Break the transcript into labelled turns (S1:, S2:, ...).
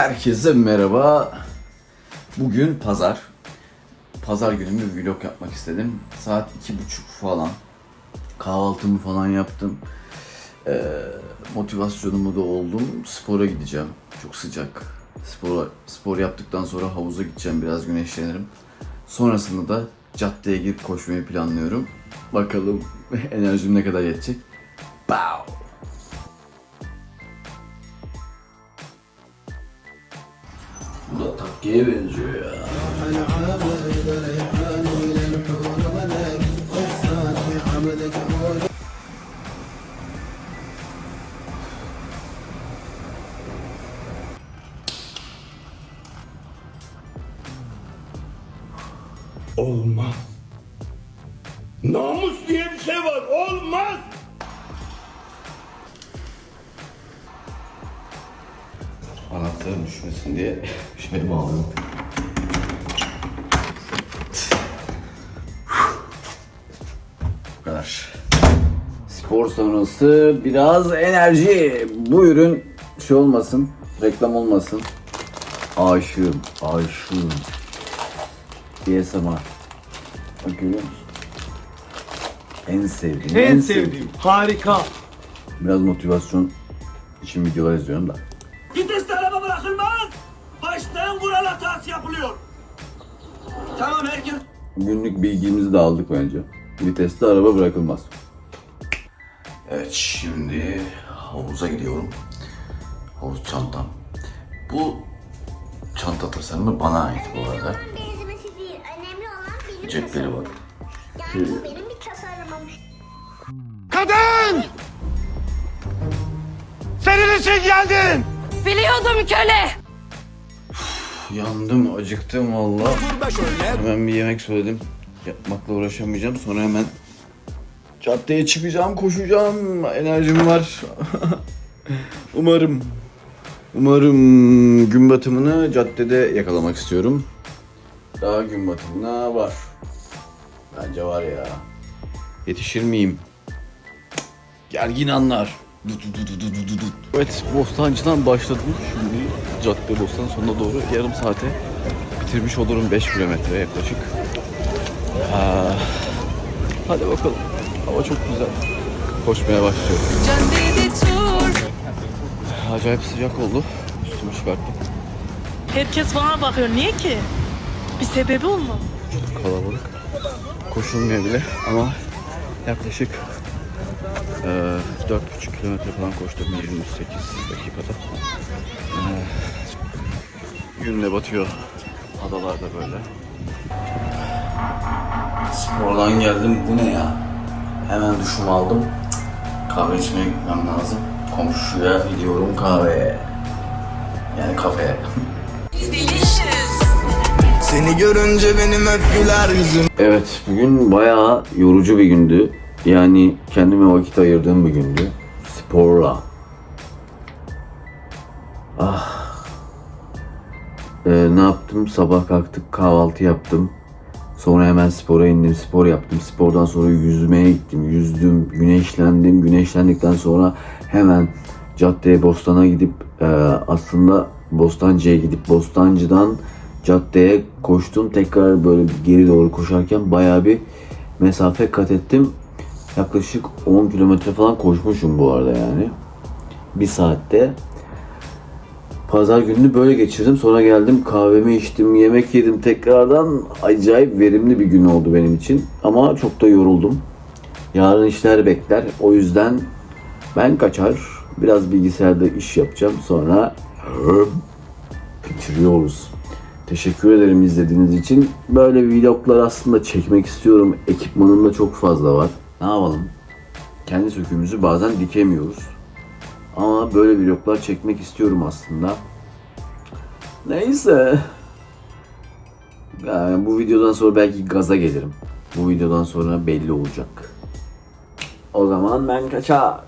S1: Herkese merhaba. Bugün pazar. Pazar günü bir vlog yapmak istedim. Saat iki buçuk falan. Kahvaltımı falan yaptım. Ee, motivasyonumu da oldum. Spora gideceğim. Çok sıcak. Spor, spor yaptıktan sonra havuza gideceğim. Biraz güneşlenirim. Sonrasında da caddeye girip koşmayı planlıyorum. Bakalım enerjim ne kadar yetecek. Pow! Bu da benziyor ya.
S2: Olmaz. Namus diye bir şey var. Olmaz.
S1: Anahtarın düşmesin diye şey bağladım. Bu kadar. Spor sonrası biraz enerji. Bu ürün şey olmasın, reklam olmasın. Aşığım, aşığım. ASMR. Bak görüyor musun? En sevdiğim,
S3: En sevdiğim. Harika.
S1: Biraz motivasyon için videolar izliyorum da.
S2: Bırakılmaz. Baştan kural hatası yapılıyor. Tamam herkes
S1: Günlük bilgimizi de aldık bence. Viteste araba bırakılmaz. Evet şimdi havuza gidiyorum. Havuz çantam. Bu çanta tasarımı bana ait bu arada.
S4: benzemesi değil. Önemli olan benim
S1: Cepleri var.
S4: Yani bu benim bir tasarımım.
S3: Kadın! Senin için geldim.
S5: Biliyordum köle.
S1: Yandım, acıktım valla. Hemen bir yemek söyledim. Yapmakla uğraşamayacağım. Sonra hemen caddeye çıkacağım, koşacağım. Enerjim var. Umarım. Umarım gün batımını caddede yakalamak istiyorum. Daha gün batımına var. Bence var ya. Yetişir miyim? Gergin anlar. Evet, Bostancı'dan başladım. Şimdi cadde Bostan sonuna doğru yarım saate bitirmiş olurum 5 kilometre yaklaşık. Ha, hadi bakalım. Hava çok güzel. Koşmaya başlıyorum. Acayip sıcak oldu. Üstümü çıkarttım.
S6: Herkes bana bakıyor. Niye ki? Bir sebebi olmalı.
S1: Kalabalık. Koşulmuyor bile ama yaklaşık eee 4,5 kilometre falan koştum 28 dakikada. Eee, gün de batıyor. Adalarda böyle. Spordan geldim. Bu ne ya? Hemen duşumu aldım. Kahve içmeye gitmem lazım. Komşuya gidiyorum kahveye. Yani kafeye.
S7: Seni görünce benim hep güler yüzüm
S1: Evet, bugün bayağı yorucu bir gündü. Yani kendime vakit ayırdığım bir gündü. Sporla. Ah. Ee, ne yaptım? Sabah kalktık, kahvaltı yaptım. Sonra hemen spora indim, spor yaptım. Spordan sonra yüzmeye gittim, yüzdüm, güneşlendim. Güneşlendikten sonra hemen caddeye, Bostan'a gidip e, aslında Bostancı'ya gidip Bostancı'dan caddeye koştum. Tekrar böyle geri doğru koşarken bayağı bir mesafe kat ettim. Yaklaşık 10 kilometre falan koşmuşum bu arada yani. Bir saatte. Pazar gününü böyle geçirdim. Sonra geldim kahvemi içtim, yemek yedim tekrardan. Acayip verimli bir gün oldu benim için. Ama çok da yoruldum. Yarın işler bekler. O yüzden ben kaçar. Biraz bilgisayarda iş yapacağım. Sonra bitiriyoruz. Teşekkür ederim izlediğiniz için. Böyle vloglar aslında çekmek istiyorum. Ekipmanım da çok fazla var. Ne yapalım? Kendi söküğümüzü bazen dikemiyoruz. Ama böyle vloglar çekmek istiyorum aslında. Neyse. Yani bu videodan sonra belki gaza gelirim. Bu videodan sonra belli olacak. O zaman ben kaçar.